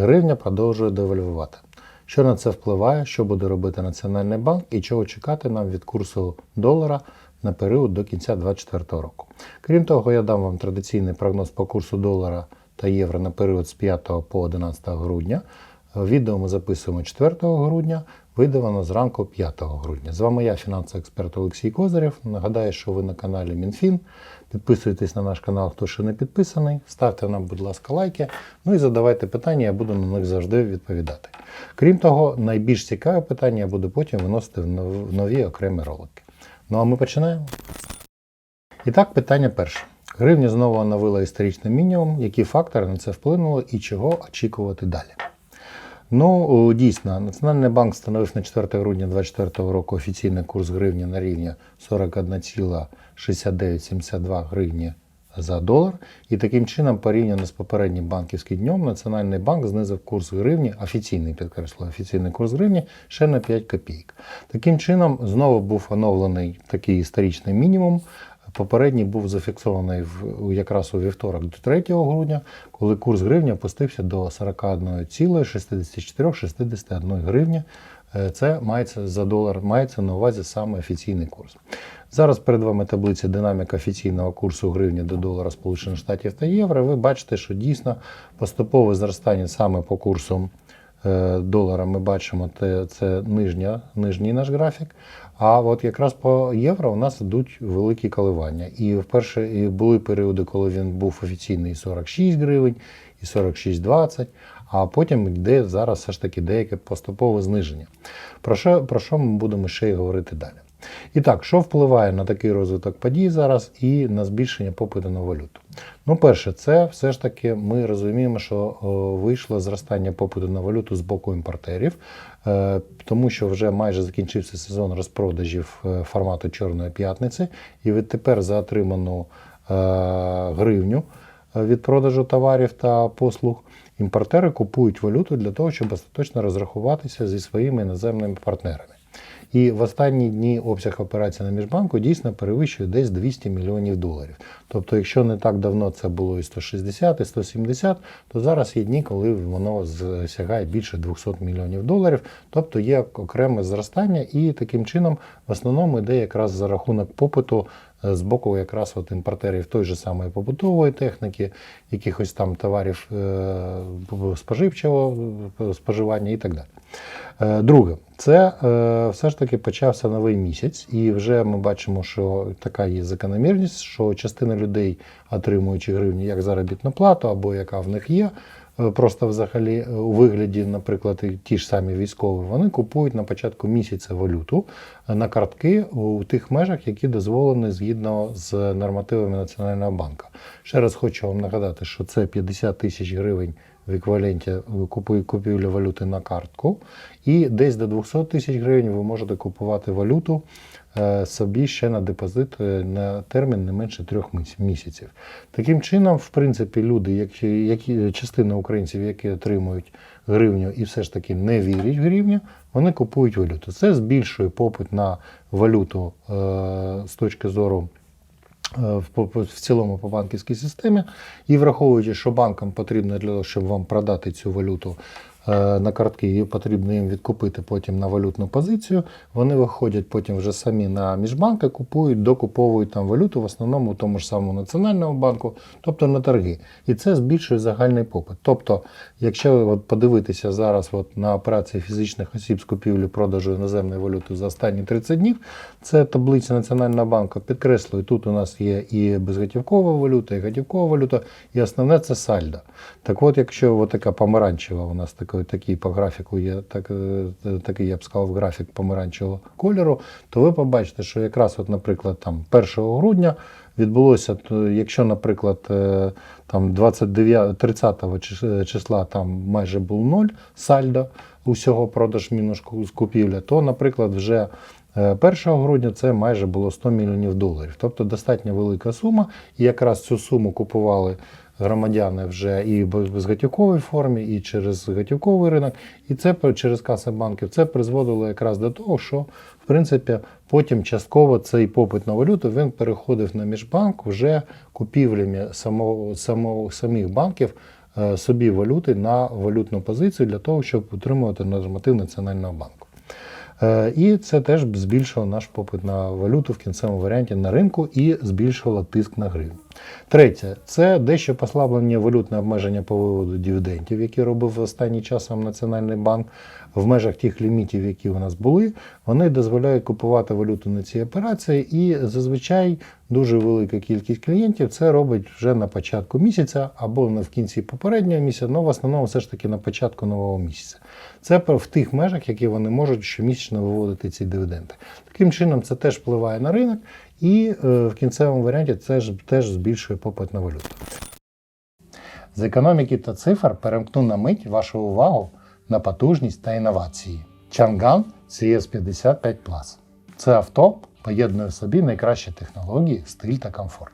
Гривня продовжує девальвувати. Що на це впливає, що буде робити Національний банк і чого чекати нам від курсу долара на період до кінця 2024 року. Крім того, я дам вам традиційний прогноз по курсу долара та євро на період з 5 по 11 грудня. Відео ми записуємо 4 грудня, вийде воно зранку 5 грудня. З вами я, фінансовий експерт Олексій Козирєв. Нагадаю, що ви на каналі МінФін. Підписуйтесь на наш канал, хто ще не підписаний. Ставте нам, будь ласка, лайки. Ну і задавайте питання, я буду на них завжди відповідати. Крім того, найбільш цікаве питання я буду потім виносити в нові окремі ролики. Ну а ми починаємо. І так, питання перше. Гривня знову оновила історичний мінімум. Які фактори на це вплинули і чого очікувати далі? Ну, дійсно, Національний банк встановив на 4 грудня 2024 року офіційний курс гривні на рівні 41,6972 гривні за долар. І таким чином, порівняно з попереднім банківським днем, Національний банк знизив курс гривні, офіційний підкреслюю, офіційний курс гривні ще на 5 копійок. Таким чином, знову був оновлений такий історичний мінімум. Попередній був зафіксований в, якраз у вівторок до 3 грудня, коли курс гривні опустився до 41,64-61 гривні. Е, Це мається за долар, мається на увазі саме офіційний курс. Зараз перед вами таблиця динаміка офіційного курсу гривні до долара Сполучених Штатів та євро. Ви бачите, що дійсно поступове зростання саме по курсу е, долара ми бачимо, це нижня, нижній наш графік. А от якраз по євро у нас йдуть великі коливання. І вперше були періоди, коли він був офіційний 46 гривень і 46,20, а потім йде зараз все ж таки деяке поступове зниження. Про що, про що ми будемо ще й говорити далі? І так, що впливає на такий розвиток подій зараз і на збільшення попиту на валюту? Ну, перше, це все ж таки ми розуміємо, що вийшло зростання попиту на валюту з боку імпортерів, е, тому що вже майже закінчився сезон розпродажів е, формату Чорної п'ятниці, і відтепер за отриману е, гривню е, від продажу товарів та послуг. Імпортери купують валюту для того, щоб остаточно розрахуватися зі своїми іноземними партнерами. І в останні дні обсяг операцій на міжбанку дійсно перевищує десь 200 мільйонів доларів. Тобто, якщо не так давно це було і 160, і 170, то зараз є дні, коли воно сягає більше 200 мільйонів доларів. Тобто є окреме зростання, і таким чином в основному йде якраз за рахунок попиту з боку якраз от імпортерів той же самої побутової техніки, якихось там товарів е, споживчого е, споживання і так далі. Е, Друге, це е, все ж таки почався новий місяць, і вже ми бачимо, що така є закономірність, що частина людей, отримуючи гривні як заробітну плату, або яка в них є, е, просто взагалі е, у вигляді, наприклад, ті ж самі військові, вони купують на початку місяця валюту е, на картки у тих межах, які дозволені згідно з нормативами Національного банку. Ще раз хочу вам нагадати, що це 50 тисяч гривень в еквіваленті купівлі валюти на картку, і десь до 200 тисяч гривень ви можете купувати валюту е, собі ще на депозит е, на термін не менше трьох місяців. Таким чином, в принципі, люди, які, які частина українців, які отримують гривню і все ж таки не вірять в гривню, вони купують валюту. Це збільшує попит на валюту е, з точки зору е, в, цілому по банківській системі. І враховуючи, що банкам потрібно для того, щоб вам продати цю валюту е, на картки, і потрібно їм відкупити потім на валютну позицію. Вони виходять потім вже самі на міжбанки, купують, докуповують там валюту, в основному в тому ж самому національному банку, тобто на торги. І це збільшує загальний попит. Тобто, якщо от подивитися зараз от на операції фізичних осіб з купівлі продажу іноземної валюти за останні 30 днів, це таблиця Національного банку підкреслює, тут у нас є і безготівкова валюта, і готівкова валюта, і основне це сальдо. Так от, якщо от така помаранчева у нас такий, такий по графіку є, так, е, такий, я б сказав, графік помаранчевого кольору, то ви побачите, що якраз, от, наприклад, там 1 грудня відбулося, то якщо, наприклад, е, там 29, 30 чис- числа там майже був ноль сальдо, усього продаж мінус купівля, то, наприклад, вже е, 1 грудня це майже було 100 мільйонів доларів. Тобто достатньо велика сума, і якраз цю суму купували громадяни вже і в безготівковій формі, і через готівковий ринок, і це через каси банків. Це призводило якраз до того, що в принципі потім частково цей попит на валюту він переходив на міжбанк вже купівлями самого, самого самих банків е, собі валюти на валютну позицію для того, щоб утримувати норматив Національного банку. Е, І це теж збільшило наш попит на валюту в кінцевому варіанті на ринку і збільшило тиск на гривню. Третє, це дещо послаблення валютне обмеження по виводу дивідендів, які робив останнім часом Національний банк в межах тих лімітів, які у нас були. Вони дозволяють купувати валюту на ці операції, і зазвичай дуже велика кількість клієнтів це робить вже на початку місяця або на в кінці попереднього місяця, але в основному все ж таки на початку нового місяця. Це в тих межах, які вони можуть щомісячно виводити ці дивіденди. Таким чином, це теж впливає на ринок, і е, в кінцевому варіанті це ж теж збільшує попит на валюту. З економіки та цифр перемкну на мить вашу увагу на потужність та інновації. Chang'an CS55 Plus. Це авто поєднує в собі найкращі технології, стиль та комфорт.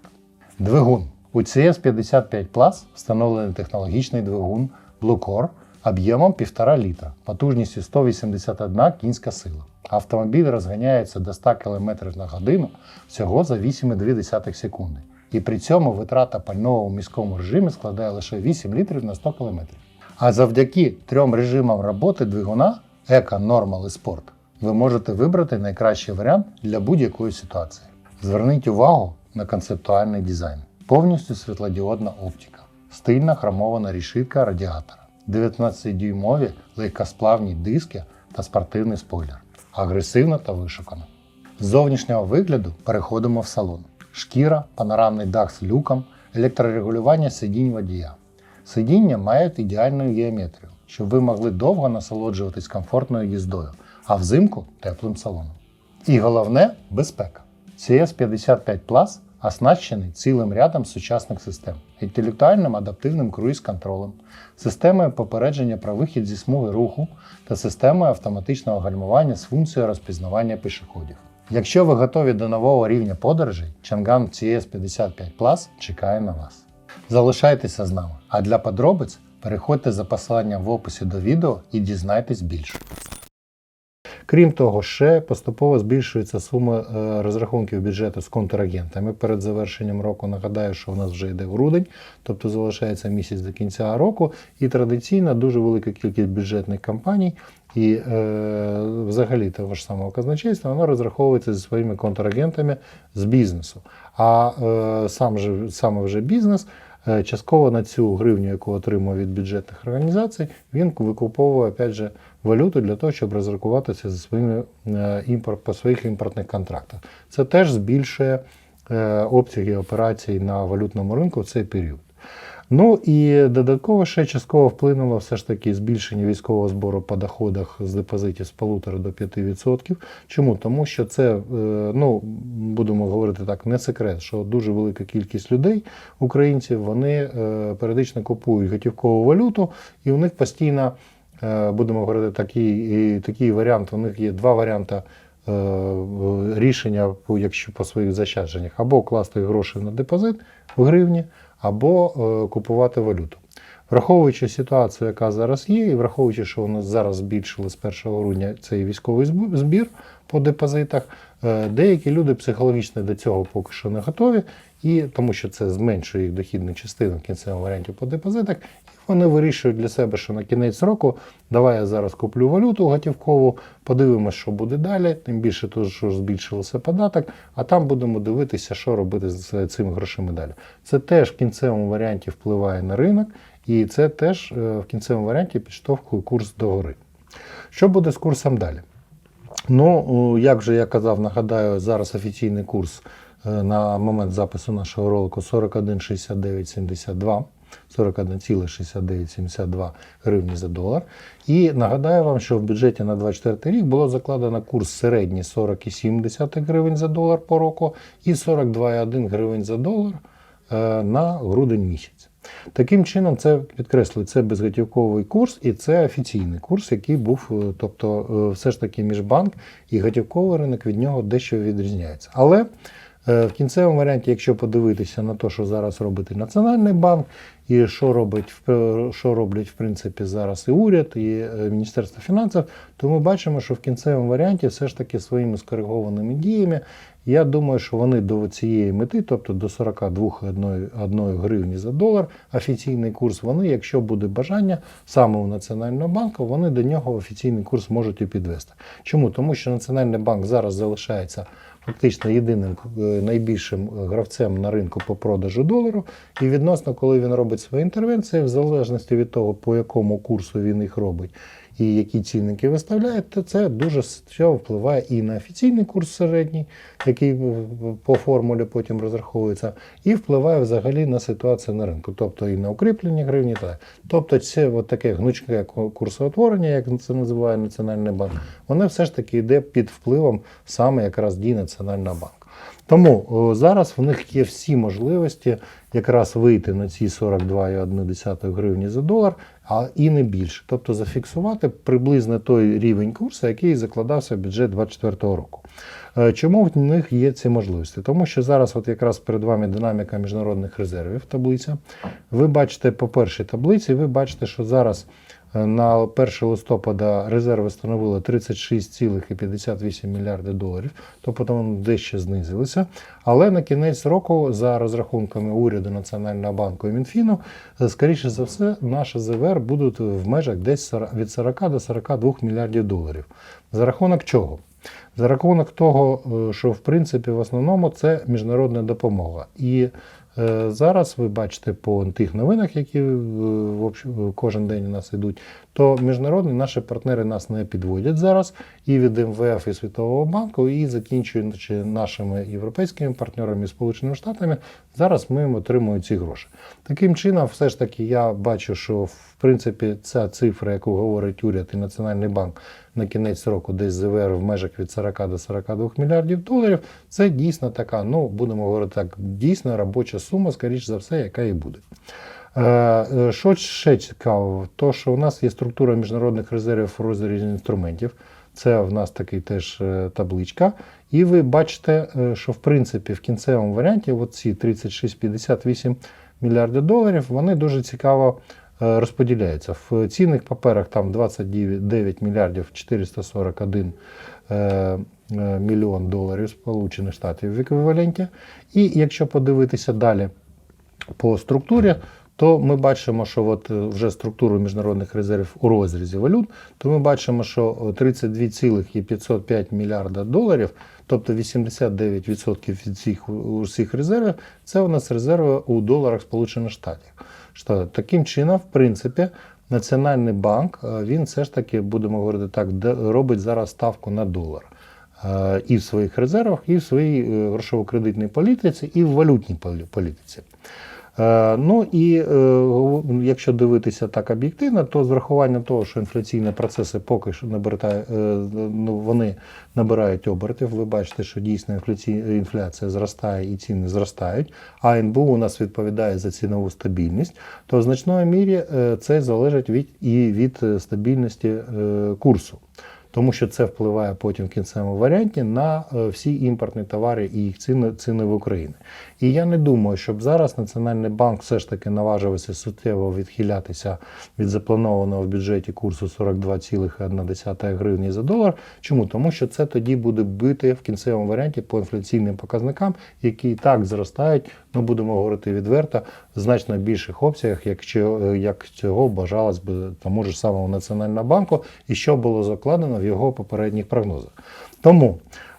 Двигун. У CS55 Plus встановлений технологічний двигун Bluecore об'ємом 1,5 літра, потужністю 181 кінська сила. Автомобіль розганяється до 100 км на годину всього за 8,2 секунди. І при цьому витрата пального у міському режимі складає лише 8 літрів на 100 км. А завдяки трьом режимам роботи двигуна Еко, Normal і Sport ви можете вибрати найкращий варіант для будь-якої ситуації. Зверніть увагу на концептуальний дизайн. Повністю світлодіодна оптика, стильна хромована рішитка радіатора, 19-дюймові легкосплавні диски та спортивний спойлер. Агресивно та вишукано. З зовнішнього вигляду переходимо в салон. Шкіра, панорамний дах з люком, електрорегулювання сидінь водія. Сидіння мають ідеальну геометрію, щоб ви могли довго насолоджуватись комфортною їздою, а взимку теплим салоном. І головне безпека. CS55 Plus оснащений цілим рядом сучасних систем, інтелектуальним адаптивним круїз-контролем, системою попередження про вихід зі смуги руху та системою автоматичного гальмування з функцією розпізнавання пішоходів. Якщо ви готові до нового рівня подорожей, Chang'an CS55 Plus чекає на вас. Залишайтеся з нами, а для подробиць переходьте за посиланням в описі до відео і дізнайтесь більше. Крім того, ще поступово збільшується сума е, розрахунків бюджету з контрагентами перед завершенням року. Нагадаю, що у нас вже йде грудень, тобто залишається місяць до кінця року, і традиційно дуже велика кількість бюджетних компаній і е, взагалі того ж самого казначейства, воно розраховується зі своїми контрагентами з бізнесу. А е, сам же саме вже бізнес. Е, Частково на цю гривню, яку отримує від бюджетних організацій, він викуповує опять же, валюту для того, щоб розрахуватися за своїми е, імпорт, по своїх імпортних контрактах. Це теж збільшує е, обсяги операцій на валютному ринку в цей період. Ну і додатково ще частково вплинуло все ж таки збільшення військового збору по доходах з депозитів з 1,5 до 5%. Чому? Тому що це, е, ну будемо говорити так, не секрет, що дуже велика кількість людей, українців, вони е, періодично купують готівкову валюту, і у них постійно, е, будемо говорити, такий, такий варіант. У них є два варіанти. Рішення, якщо по своїх заощадженнях, або класти гроші на депозит в гривні, або е, купувати валюту. Враховуючи ситуацію, яка зараз є, і враховуючи, що у нас зараз збільшили з 1 грудня цей військовий збір по депозитах, е, деякі люди психологічно до цього поки що не готові, і тому що це зменшує їх дохідну частину в кінцевому варіанті по депозитах. Вони вирішують для себе, що на кінець року давай я зараз куплю валюту готівкову, подивимося, що буде далі. Тим більше тут що збільшився податок, а там будемо дивитися, що робити з цими грошима далі. Це теж в кінцевому варіанті впливає на ринок, і це теж е, в кінцевому варіанті підштовхує курс догори. Що буде з курсом далі? Ну, як вже я казав, нагадаю, зараз офіційний курс е, на момент запису нашого ролику 41,6972. 41,6972 гривні за долар. І нагадаю вам, що в бюджеті на 2024 рік було закладено курс середній 40,7 гривень за долар по року і 42,1 гривень за долар е, на грудень місяць. Таким чином, це підкреслюю, це безготівковий курс і це офіційний курс, який був, е, тобто, е, все ж таки міжбанк і готівковий ринок від нього дещо відрізняється. Але в кінцевому варіанті, якщо подивитися на те, що зараз робить Національний банк, і що робить що роблять в принципі зараз і уряд, і е, Міністерство фінансів, то ми бачимо, що в кінцевому варіанті все ж таки своїми скоригованими діями. Я думаю, що вони до цієї мети, тобто до 42,1 гривні за долар, офіційний курс, вони, якщо буде бажання саме у Національного банку, вони до нього офіційний курс можуть і підвести. Чому? Тому що Національний банк зараз залишається фактично єдиним е, найбільшим гравцем на ринку по продажу долару. І відносно, коли він робить свої інтервенції, в залежності від того, по якому курсу він їх робить і які цінники виставляє, то це дуже впливає і на офіційний курс середній, який по формулі потім розраховується, і впливає взагалі на ситуацію на ринку, тобто і на укріплення гривні. Та тобто це от таке гнучке курсоутворення, як це називає Національний банк, воно все ж таки йде під впливом саме якраз дій Національного банку. Тому зараз в них є всі можливості якраз вийти на ці 42,1 гривні за долар, а і не більше. Тобто зафіксувати приблизно той рівень курсу, який закладався в бюджет 2024 року. Е, Чому в них є ці можливості? Тому що зараз, от якраз перед вами динаміка міжнародних резервів, таблиця. Ви бачите по першій таблиці, ви бачите, що зараз на 1 листопада резерви становили 36,58 мільярди доларів, тобто вони дещо знизилися. Але на кінець року, за розрахунками уряду Національного банку і Мінфіну, скоріше за все, наші ЗВР будуть в межах десь від 40 до 42 мільярдів доларів. За рахунок чого? За рахунок того, е, що в принципі в основному це міжнародна допомога. І зараз ви бачите по тих новинах, які е, кожен день у нас йдуть, то міжнародні наші партнери нас не підводять зараз і від МВФ і Світового банку, і закінчуючи нашими європейськими партнерами і Сполученими Штатами, зараз ми отримуємо ці гроші. Таким чином, все ж таки, я бачу, що в принципі ця цифра, яку говорить уряд і Національний банк на кінець року, десь ЗВР в межах від 40 до 42 мільярдів доларів, це дійсно така, ну будемо говорити так, дійсно робоча сума, скоріш за все, яка і буде. Е, е, Що ще цікаво, то що у нас є структура міжнародних резервів в розрізі інструментів. Це в нас такий теж е, табличка. І ви бачите, що в принципі в кінцевому варіанті ці 36-58 мільярдів доларів вони дуже цікаво е, розподіляються. В цінних паперах там 29 мільярдів 441 е, е, мільйон доларів Сполучених Штатів в еквіваленті. І якщо подивитися далі по структурі, то ми бачимо, що от вже структуру міжнародних резервів у розрізі валют, то ми бачимо, що 32,505 мільярда доларів, тобто 89% від цих усіх резервів, це у нас резерви у доларах Сполучених Штатів. Що таким чином, в принципі, Національний банк е, він все ж таки, будемо говорити так, робить зараз ставку на долар. Е, І в своїх резервах, і в своїй е, грошово-кредитній політиці, і в валютній політиці. Е, Ну і е, якщо дивитися так об'єктивно, то з врахуванням того, що інфляційні процеси поки що набирає, е, ну, вони набирають обертів. Ви бачите, що дійсно інфляція зростає і ціни зростають, а НБУ у нас відповідає за цінову стабільність, то в значної мірі це залежить від і від стабільності курсу. Тому що це впливає потім в кінцевому варіанті на е, всі імпортні товари і їх ціни, ціни в Україні. І я не думаю, щоб зараз Національний банк все ж таки наважився суттєво відхилятися від запланованого в бюджеті курсу 42,1 гривні за долар. Чому? Тому що це тоді буде бити в кінцевому варіанті по інфляційним показникам, які і так зростають, ну будемо говорити відверто, в значно більших обсягах, якщо як цього бажалось би тому ж самому Національному банку, і що було закладено в його попередніх прогнозах. Тому.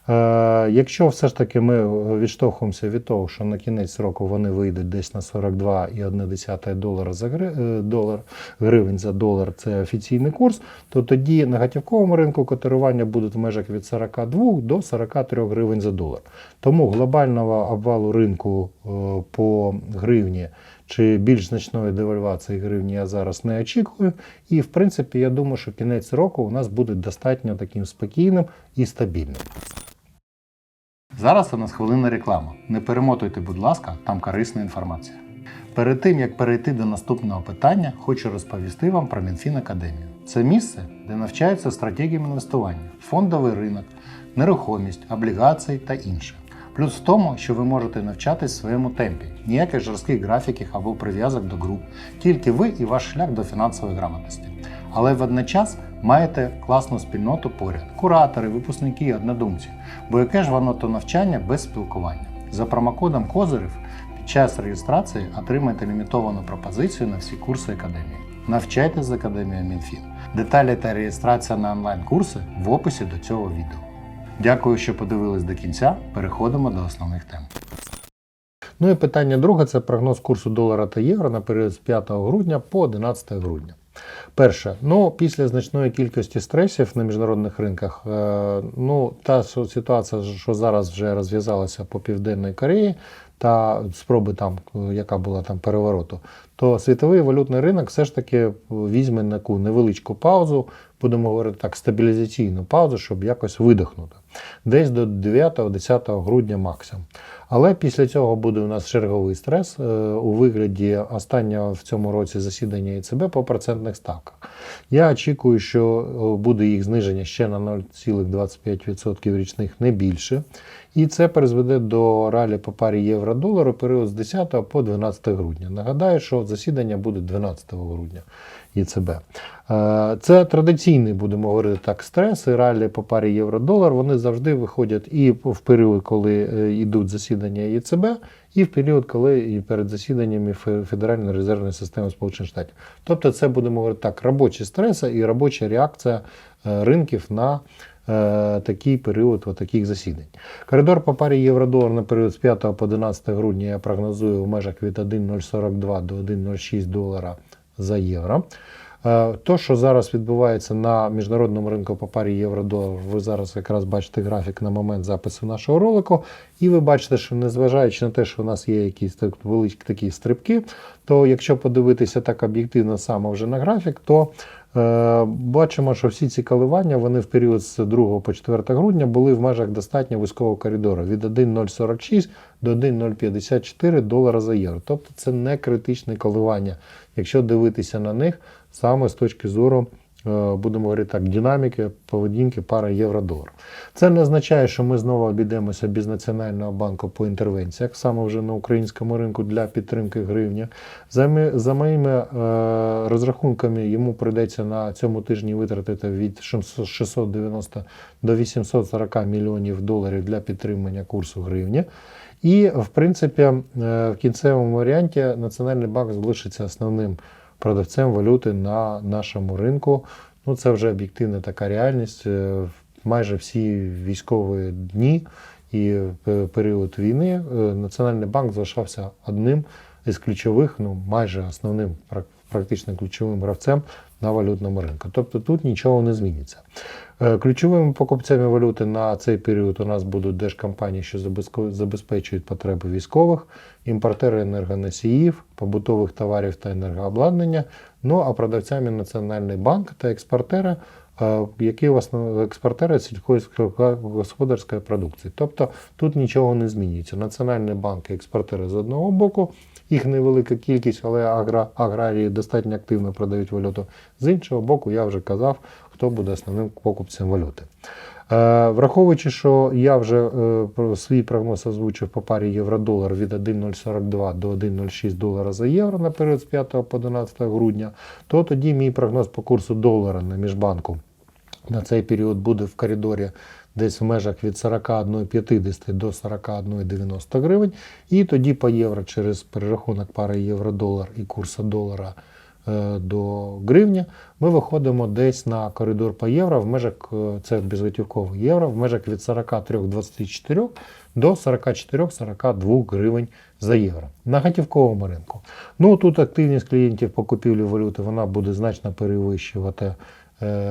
Е, Якщо все ж таки ми відштовхуємося від того, що на кінець року вони вийдуть десь на 42,1 долара за гри- е, долар, гривень за долар, це офіційний курс, то тоді на готівковому ринку котирування будуть в межах від 42 до 43 гривень за долар. Тому глобального обвалу ринку е, по гривні чи більш значної девальвації гривні я зараз не очікую. І в принципі, я думаю, що кінець року у нас буде достатньо таким спокійним і стабільним. Зараз у нас хвилина реклама. Не перемотуйте, будь ласка, там корисна інформація. Перед тим як перейти до наступного питання, хочу розповісти вам про Мінфін Академію. Це місце, де навчаються стратегіям інвестування, фондовий ринок, нерухомість, облігації та інше. Плюс в тому, що ви можете навчатись в своєму темпі, ніяких жорстких графіків або прив'язок до груп, тільки ви і ваш шлях до фінансової грамотності. Але водночас маєте класну спільноту поряд, куратори, випускники, однодумці. Бо яке ж воно то навчання без спілкування? За промокодом Козирів під час реєстрації отримайте лімітовану пропозицію на всі курси академії. Навчайтесь з академією МінФін. Деталі та реєстрація на онлайн-курси в описі до цього відео. Дякую, що подивились до кінця. Переходимо до основних тем. Ну і питання друге це прогноз курсу долара та євро на період з 5 грудня по 11 грудня. Перше, ну після значної кількості стресів на міжнародних ринках, е, ну та ситуація, що зараз вже розв'язалася по Південній Кореї, та спроби там, е, яка була там перевороту, то світовий валютний ринок все ж таки візьме таку невеличку паузу, будемо говорити так, стабілізаційну паузу, щоб якось видихнути. Десь до 9-10 грудня максимум. Але після цього буде у нас черговий стрес е, у вигляді останнього в цьому році засідання ЕЦБ по процентних ставках. Я очікую, що е, буде їх зниження ще на 0,25% річних, не більше. І це призведе до ралі по парі євро-долару період з 10 по 12 грудня. Нагадаю, що засідання буде 12 грудня ЄЦБ. Е, Це традиційний, будемо говорити так, стрес і ралі по парі євро-долар. Вони завжди виходять і в період, коли е, йдуть засідання ЄЦБ, і в період, коли і перед засіданнями Федеральної резервної системи Сполучених Штатів. Тобто, це будемо говорити так, робочі стреси і робоча реакція е, ринків на такий період таких засідань. Коридор по парі євро-долар на період з 5 по 11 грудня я прогнозую в межах від 1,042 до 1,06 долара за євро. Е, То, що зараз відбувається на міжнародному ринку по парі євро-долар, ви зараз якраз бачите графік на момент запису нашого ролику, і ви бачите, що незважаючи на те, що у нас є якісь так великі такі стрибки, то якщо подивитися так об'єктивно саме вже на графік, то е, бачимо, що всі ці коливання вони в період з 2 по 4 грудня були в межах достатньо вузького коридору від 1,046 до 1,054 долара за євро. Тобто це не критичне коливання, якщо дивитися на них саме з точки зору. Е, Будемо говорити так, динаміки поведінки пари євро-долар. Це не означає, що ми знову обійдемося без Національного банку по інтервенціях, саме вже на українському ринку для підтримки гривні. За, ми- за моїми е, розрахунками, йому прийдеться на цьому тижні витратити від 690 до 840 мільйонів доларів для підтримання курсу гривні. І, в принципі, е, в кінцевому варіанті Національний банк залишиться основним продавцем валюти на нашому ринку. Ну, це вже об'єктивна така реальність. Е, Майже всі військові дні і е, період війни е, Національний банк залишався одним із ключових, ну майже основним, прак- практично ключовим гравцем на валютному ринку. Тобто тут нічого не зміниться. Е, Ключовими покупцями валюти на цей період у нас будуть держкомпанії, що забезпечують потреби військових, імпортери енергоносіїв, побутових товарів та енергообладнання. Ну а продавцями Національний банк та експортери, е, які в основному експортери сільськогосподарської продукції. Тобто тут нічого не змінюється. Національний банк і експортери з одного боку, їх невелика кількість, але агра, аграрії достатньо активно продають валюту. З іншого боку, я вже казав, хто буде основним покупцем валюти. Е, Враховуючи, що я вже е, свій прогноз озвучив по парі євро-долар від 1,042 до 1,06 долара за євро на період з 5 по 11 грудня, то тоді мій прогноз по курсу долара на міжбанку на цей період буде в коридорі десь в межах від 41,50 до 41,90 гривень. І тоді по євро через перерахунок пари євро-долар і курсу долара е, до гривня ми виходимо десь на коридор по євро в межах, е, це безготівковий євро, в межах від 43,24 до 44-42 гривень за євро на готівковому ринку. Ну тут активність клієнтів по купівлі валюти вона буде значно перевищувати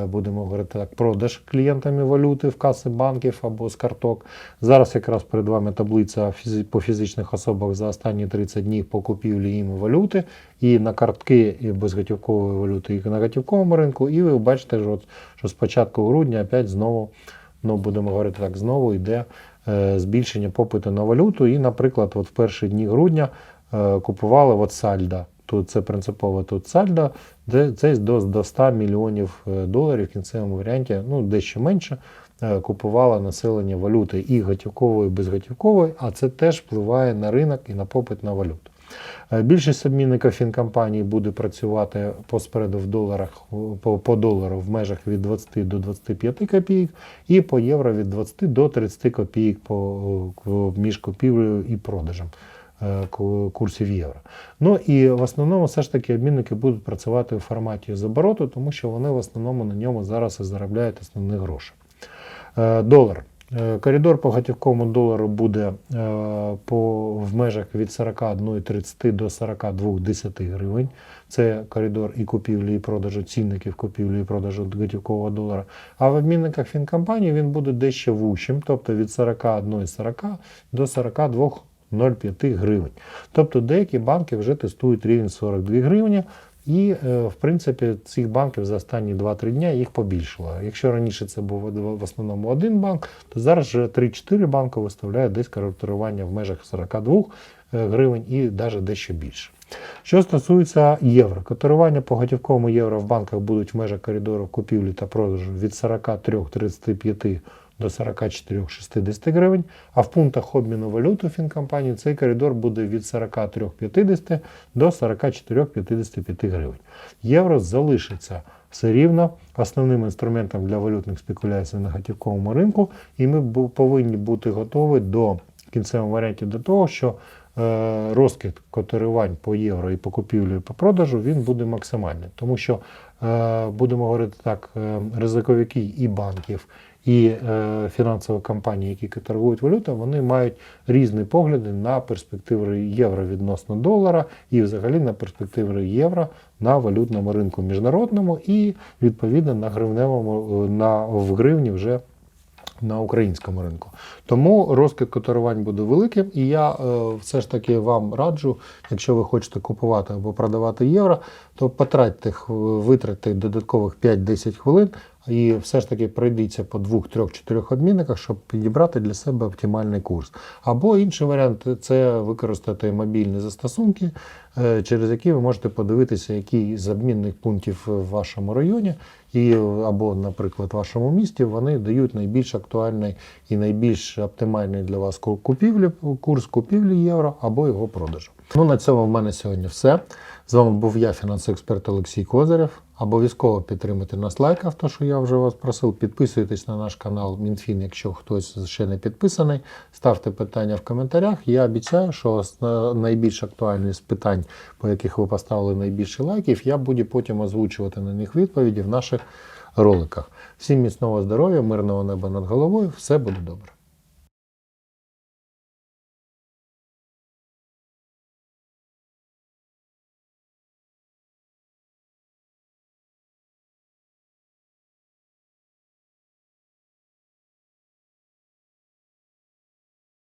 будемо говорити так, продаж клієнтами валюти в каси банків або з карток. Зараз якраз перед вами таблиця по фізичних особах за останні 30 днів по купівлі їм валюти і на картки і безготівкової валюти, і на готівковому ринку. І ви бачите, що з початку грудня опять знову, ну будемо говорити так, знову йде е, збільшення попиту на валюту. І, наприклад, от в перші дні грудня е, купували от сальда. Тут це принципово тут сальдо, де це до, до 100 мільйонів е, доларів в кінцевому варіанті, ну дещо менше. е, купувало населення валюти і готівкової, і безготівкової, а це теж впливає на ринок і на попит на валюту. Е, Більшість обмінників фінкомпаній буде працювати по спреду в доларах по, по долару в межах від 20 до 25 копійок і по євро від 20 до 30 копійок по, між купівлею і продажем курсів євро. Ну і в основному все ж таки обмінники будуть працювати в форматі з обороту, тому що вони в основному на ньому зараз і заробляють основні гроші. Е, Долар. Е, Коридор по готівковому долару буде е, по, в межах від 41,30 до 42,10 гривень. Це коридор і купівлі, і продажу цінників купівлі і продажу готівкового долара. А в обмінниках фінкомпаній він буде дещо вущим, тобто від 41,40 до 42,05 гривень. Тобто деякі банки вже тестують рівень 42 гривні. І, е, в принципі, цих банків за останні 2-3 дня їх побільшало. Якщо раніше це був в основному один банк, то зараз вже 3-4 банки виставляють десь коректування в межах 42 е, гривень і навіть дещо більше. Що стосується євро, котирування по готівковому євро в банках будуть в межах коридору купівлі та продажу від 43-35 до 44-60 гривень, а в пунктах обміну валюти фінкомпанії цей коридор буде від 43-50 до 44-55 гривень. Євро залишиться все рівно основним інструментом для валютних спекуляцій на готівковому ринку, і ми повинні бути готові до кінцевому варіанті до того, що е, розкид котирувань по євро і по купівлі і по продажу він буде максимальний, тому що е, будемо говорити так, е, ризиковики і банків, і е, фінансові компанії, які торгують валютою, вони мають різні погляди на перспективи євро відносно долара і взагалі на перспективи євро на валютному ринку міжнародному і відповідно на гривневому е, на в гривні вже на українському ринку. Тому розкид котирувань буде великим, і я е, все ж таки вам раджу, якщо ви хочете купувати або продавати євро, то потратьте, витратьте додаткових 5-10 хвилин і все ж таки пройдіться по 2, 3, 4 обмінниках, щоб підібрати для себе оптимальний курс. Або інший варіант це використати мобільні застосунки, е, через які ви можете подивитися, який з обмінних пунктів в вашому районі і або, наприклад, вашому місті вони дають найбільш актуальний і найбільш оптимальний для вас ку- купівлі, курс купівлі євро або його продажу. Ну на цьому в мене сьогодні все. З вами був я, фінансовий експерт Олексій Козирєв. Обов'язково підтримуйте нас лайком, то що я вже вас просив. Підписуйтесь на наш канал Мінфін, якщо хтось ще не підписаний. Ставте питання в коментарях. Я обіцяю, що найбільш актуальні з питань, по яких ви поставили найбільше лайків, я буду потім озвучувати на них відповіді в наших роликах. Всім міцного здоров'я, мирного неба над головою. Все буде добре.